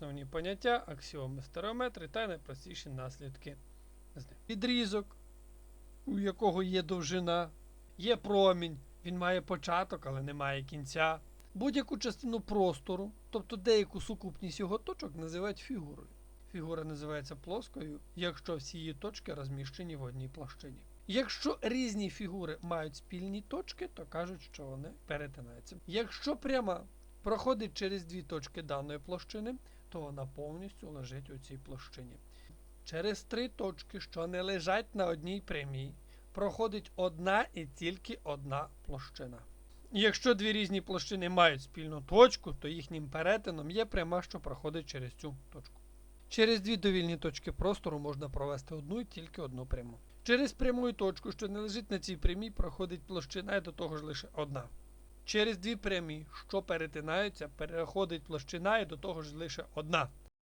Основні поняття, аксіоми стереометри та найпростіші наслідки. Відрізок, у якого є довжина, є промінь, він має початок, але не має кінця. Будь-яку частину простору, тобто деяку сукупність його точок, називають фігурою. Фігура називається плоскою, якщо всі її точки розміщені в одній площині. Якщо різні фігури мають спільні точки, то кажуть, що вони перетинаються. Якщо пряма проходить через дві точки даної площини, то вона повністю лежить у цій площині. Через три точки, що не лежать на одній прямій, проходить одна і тільки одна площина. Якщо дві різні площини мають спільну точку, то їхнім перетином є пряма, що проходить через цю точку. Через дві довільні точки простору можна провести одну і тільки одну пряму. Через пряму точку, що не лежить на цій прямій, проходить площина і до того ж лише одна. Через дві прямі, що перетинаються, переходить площина і до того ж лише одна.